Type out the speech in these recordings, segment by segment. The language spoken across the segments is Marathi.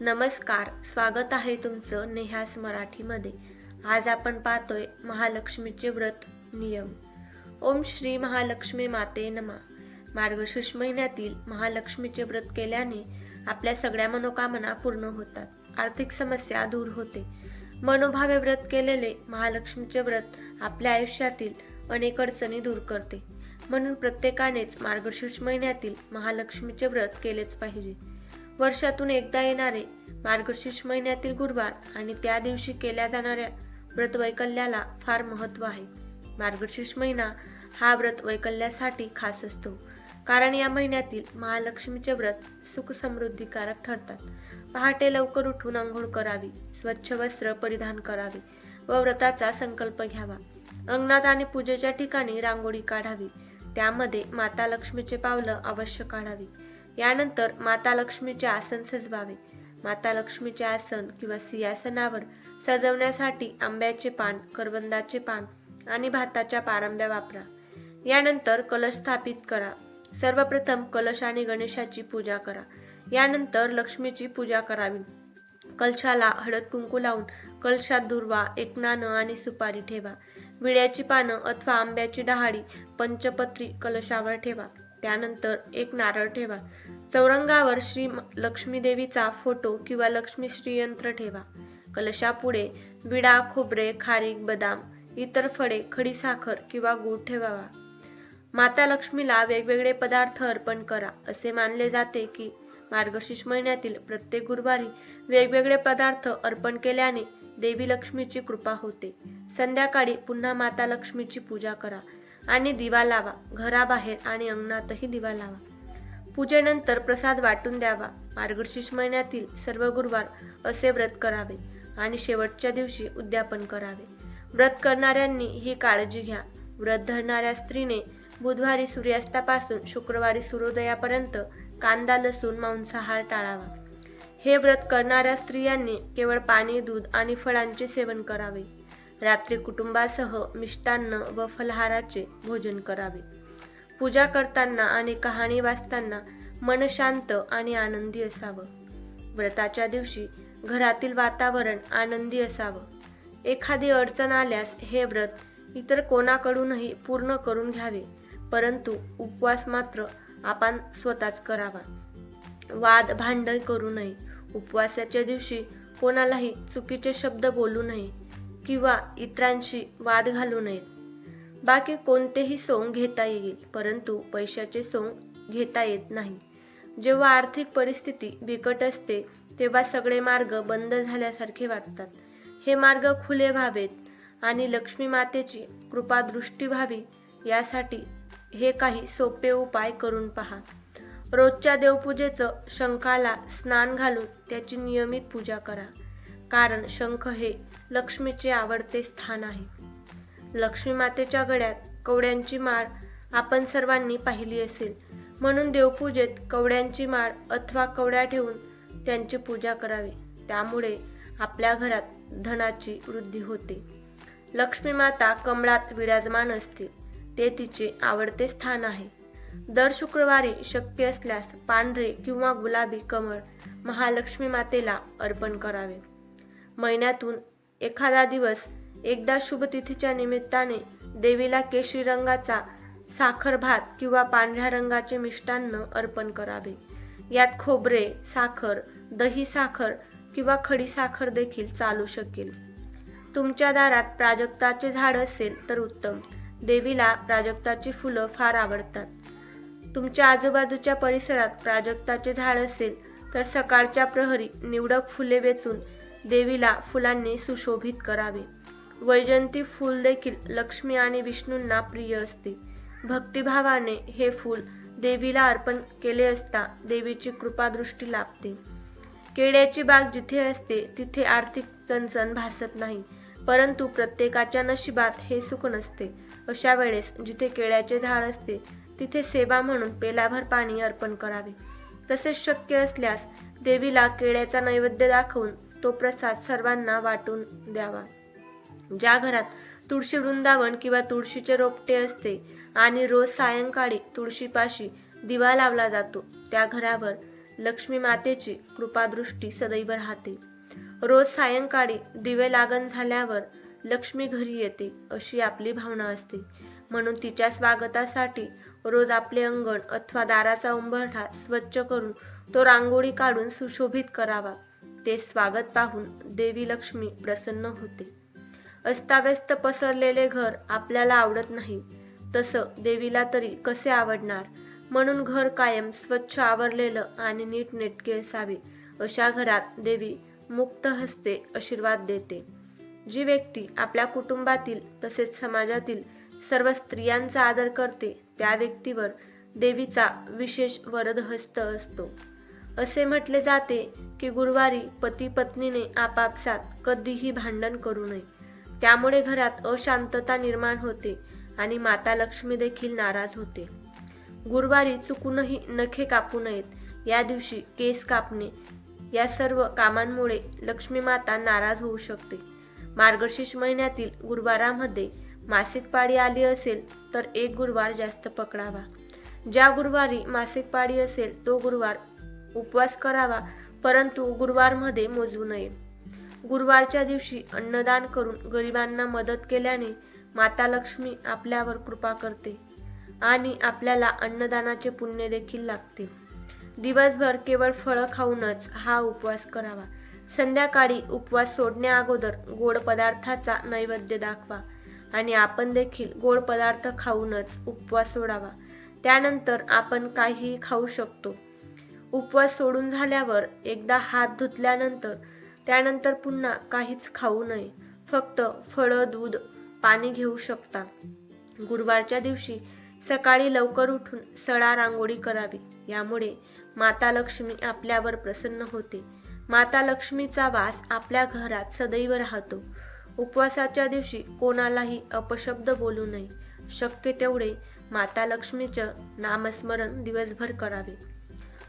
नमस्कार स्वागत आहे तुमचं नेहास मराठीमध्ये. आज आपण पाहतोय महालक्ष्मीचे व्रत नियम. ओम श्री महालक्ष्मी माते नमा. मार्गशीर्ष महिन्यातील महालक्ष्मीचे व्रत केल्याने आपल्या सगळ्या मनोकामना पूर्ण होतात. आर्थिक समस्या दूर होते. मनोभावे व्रत केलेले महालक्ष्मीचे व्रत आपल्या आयुष्यातील अनेक अडचणी दूर करते. म्हणून प्रत्येकानेच मार्गशीर्ष महिन्यातील महालक्ष्मीचे व्रत केलेच पाहिजे. वर्षातून एकदा येणारे मार्गशीर्ष महिन्यातील गुरुवार आणि त्या दिवशी केल्या जाणाऱ्या व्रतवैकल्याला फार महत्त्व आहे. मार्गशीर्ष महिना हा व्रत वैकल्यासाठी खास असतो कारण या महिन्यातील महालक्ष्मीचे व्रत सुख समृद्धीकारक ठरतात. पहाटे लवकर उठून आंघोळ करावी स्वच्छ वस्त्र परिधान करावे व व्रताचा संकल्प घ्यावा. अंगणात आणि पूजेच्या ठिकाणी रांगोळी काढावी त्यामध्ये माता लक्ष्मीचे पावलं अवश्य काढावी. यानंतर माता लक्ष्मीचे आसन सजवावे. माता लक्ष्मीचे आसन किंवा सिंहासनावर सजवण्यासाठी आंब्याचे पान करवंदाचे पान आणि भाताच्या पारंब्या वापरा. यानंतर कलश स्थापित करा. सर्वप्रथम कलश आणि गणेशाची पूजा करा. यानंतर लक्ष्मीची पूजा करावी. कलशाला हळद कुंकू लावून कलशात दुर्वा एक नाणं आणि सुपारी ठेवा. विड्याची पानं अथवा आंब्याची डहाळी पंचपत्री कलशावर ठेवा. त्यानंतर एक नारळ ठेवा. चौरंगावर श्री लक्ष्मीदेवीचा फोटो किंवा लक्ष्मी श्रीयंत्र ठेवा. कलशापुढे विडा खोबरे खारीक बदाम इतर फळे खडीसाखर किंवा गूळ ठेवावा. माता लक्ष्मीला वेगवेगळे पदार्थ अर्पण करा. असे मानले जाते की मार्गशीर्ष महिन्यातील प्रत्येक गुरुवारी वेगवेगळे पदार्थ अर्पण केल्याने देवी लक्ष्मीची कृपा होते. संध्याकाळी पुन्हा माता लक्ष्मीची पूजा करा. आणि दिवा लावा घराबाहेर आणि अंगणातही दिवा लावा. पूजेनंतर प्रसाद वाटून द्यावा. मार्गशीर्ष महिन्यातील सर्व गुरुवार असे व्रत करावे आणि शेवटच्या दिवशी उद्यापन करावे. व्रत करणाऱ्यांनी ही काळजी घ्या. व्रत धरणाऱ्या स्त्रीने बुधवारी सूर्यास्तापासून शुक्रवारी सूर्योदयापर्यंत कांदा लसूण मांसाहार टाळावा. हे व्रत करणाऱ्या स्त्रियांनी केवळ पाणी दूध आणि फळांचे सेवन करावे. रात्री कुटुंबासह मिष्टान्न व फलहाराचे भोजन करावे. पूजा करताना आणि कहाणी वाचताना मन शांत आणि आनंदी असावं. व्रताच्या दिवशी घरातील वातावरण आनंदी असावं. एखादी अडचण आल्यास हे व्रत इतर कोणाकडूनही पूर्ण करून घ्यावे परंतु उपवास मात्र आपण स्वतःच करावा. वाद भांडण करू नये. उपवासाच्या दिवशी कोणालाही चुकीचे शब्द बोलू नये. किंवा इतरांशी वाद घालू नयेत. बाकी कोणतेही सोंग घेता येईल परंतु पैशाचे सोंग घेता येत नाही. जेव्हा आर्थिक परिस्थिती बिकट असते तेव्हा सगळे मार्ग बंद झाल्यासारखे वाटतात. हे मार्ग खुले व्हावेत आणि लक्ष्मी मातेची कृपादृष्टी व्हावी यासाठी हे काही सोपे उपाय करून पहा. रोजच्या देवपूजेचं शंखाला स्नान घालून त्याची नियमित पूजा करा. कारण शंख हे लक्ष्मीचे आवडते स्थान आहे. लक्ष्मी मातेच्या गळ्यात कवड्यांची माळ आपण सर्वांनी पाहिली असेल. म्हणून देवपूजेत कवड्यांची माळ अथवा कवड्या ठेवून त्यांची पूजा करावी. त्यामुळे आपल्या घरात धनाची वृद्धी होते. लक्ष्मी माता कमळात विराजमान असते ते तिचे आवडते स्थान आहे. दर शुक्रवारी शक्य असल्यास पांढरे किंवा गुलाबी कमळ महालक्ष्मी मातेला अर्पण करावे. महिन्यातून एखादा दिवस एकदा शुभतिथीच्या निमित्ताने देवीला केशरी रंगाचा साखर भात किंवा पांढऱ्या रंगाचे मिष्टान्न अर्पण करावे. यात खोबरे साखर दही साखर किंवा खडी साखर देखील चालू शकेल. तुमच्या दारात प्राजक्ताचे झाड असेल तर उत्तम. देवीला प्राजक्ताची फुलं फार आवडतात. तुमच्या आजूबाजूच्या परिसरात प्राजक्ताचे झाड असेल तर सकाळच्या प्रहरी निवडक फुले वेचून देवीला फुलांनी सुशोभित करावे. वैजंती फूल देखील लक्ष्मी आणि विष्णूंना प्रिय असते. भक्तिभावाने हे फूल देवीला अर्पण केले असता देवीची कृपादृष्टी लाभते. केळ्याची बाग जिथे असते तिथे आर्थिक चणचण भासत नाही परंतु प्रत्येकाच्या नशिबात हे सुख नसते. अशा वेळेस जिथे केळ्याचे झाड असते तिथे सेवा म्हणून पेलाभर पाणी अर्पण करावे. तसेच शक्य असल्यास देवीला केळ्याचा नैवेद्य दाखवून तो प्रसाद सर्वांना वाटून द्यावा. ज्या घरात तुळशी वृंदावन किंवा तुळशीचे रोपटे असते आणि रोज सायंकाळी तुळशीपाशी दिवा लावला जातो त्या घरावर लक्ष्मी मातेची कृपादृष्टी सदैव राहते. रोज सायंकाळी दिवे लागण झाल्यावर लक्ष्मी घरी येते अशी आपली भावना असते. म्हणून तिच्या स्वागतासाठी रोज आपले अंगण अथवा दाराचा उंबरठा स्वच्छ करून तो रांगोळी काढून सुशोभित करावा. ते स्वागत पाहून देवी लक्ष्मी प्रसन्न होते. अस्ताव्यस्त पसरलेले घर आपल्याला आवडत नाही. तसं देवीला तरी कसे आवडणार? म्हणून घर कायम स्वच्छ आवरलेलं आणि नीटनेटके असावे अशा घरात देवी मुक्त हस्ते आशीर्वाद देते. जी व्यक्ती आपल्या कुटुंबातील तसेच समाजातील सर्व स्त्रियांचा आदर करते त्या व्यक्तीवर देवीचा विशेष वरदहस्त असतो. असे म्हटले जाते की गुरुवारी पती पत्नीने आपापसात कधीही भांडण करू नये. त्यामुळे घरात अशांतता निर्माण होते आणि माता लक्ष्मी देखील नाराज होते. गुरुवारी चुकूनही नखे कापू नयेत. या दिवशी केस कापणे या सर्व कामांमुळे लक्ष्मी माता नाराज होऊ शकते. मार्गशीर्ष महिन्यातील गुरुवारामध्ये मासिक पाळी आली असेल तर एक गुरुवार जास्त पकडावा. ज्या गुरुवारी मासिक पाळी असेल तो गुरुवार उपवास करावा परंतु गुरुवारमध्ये मोजू नये. गुरुवारच्या दिवशी अन्नदान करून गरिबांना मदत केल्याने माता लक्ष्मी आपल्यावर कृपा करते आणि आपल्याला अन्नदानाचे पुण्य देखील लागते. दिवसभर केवळ फळं खाऊनच हा उपवास करावा. संध्याकाळी उपवास सोडण्या अगोदर गोड पदार्थाचा नैवेद्य दाखवा आणि आपण देखील गोड पदार्थ खाऊनच उपवास सोडावा. त्यानंतर आपण काहीही खाऊ शकतो. उपवास सोडून झाल्यावर एकदा हात धुतल्यानंतर त्यानंतर पुन्हा काहीच खाऊ नये. फक्त फळं दूध पाणी घेऊ शकता. गुरुवारच्या दिवशी सकाळी लवकर उठून सडा रांगोळी करावी. यामुळे माता लक्ष्मी आपल्यावर प्रसन्न होते. माता लक्ष्मीचा वास आपल्या घरात सदैव राहतो. उपवासाच्या दिवशी कोणालाही अपशब्द बोलू नये. शक्य तेवढे माता लक्ष्मीचं नामस्मरण दिवसभर करावे.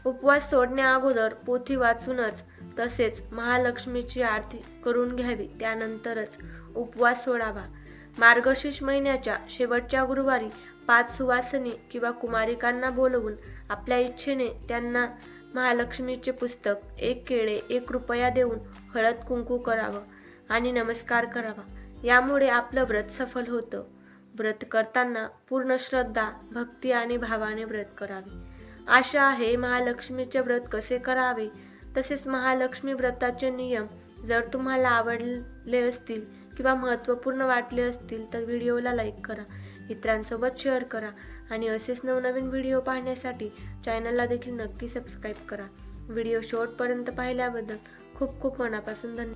उपवास सोडण्या अगोदर पोथी वाचूनच तसेच महालक्ष्मीची आरती करून घ्यावी. त्यानंतरच उपवास सोडावा. मार्गशीर्ष महिन्याच्या शेवटच्या गुरुवारी पाच सुवासनी किंवा कुमारिकांना बोलवून आपल्या इच्छेने त्यांना महालक्ष्मीचे पुस्तक एक केळे एक रुपया देऊन हळद कुंकू करावं आणि नमस्कार करावा. यामुळे आपलं व्रत सफल होतं. व्रत करताना पूर्ण श्रद्धा भक्ती आणि भावाने व्रत करावे. आशा आहे महालक्ष्मीचे व्रत कसे करावे? तसेच महालक्ष्मी व्रताचे नियम जर तुम्हाला आवडले असतील किंवा महत्त्वपूर्ण वाटले असतील तर व्हिडिओला लाईक करा इतरांसोबत शेअर करा आणि असेच नवनवीन व्हिडिओ पाहण्यासाठी चॅनलला देखील नक्की सबस्क्राईब करा. व्हिडिओ शेवटपर्यंत पाहिल्याबद्दल खूप खूप मनापासून धन्यवाद.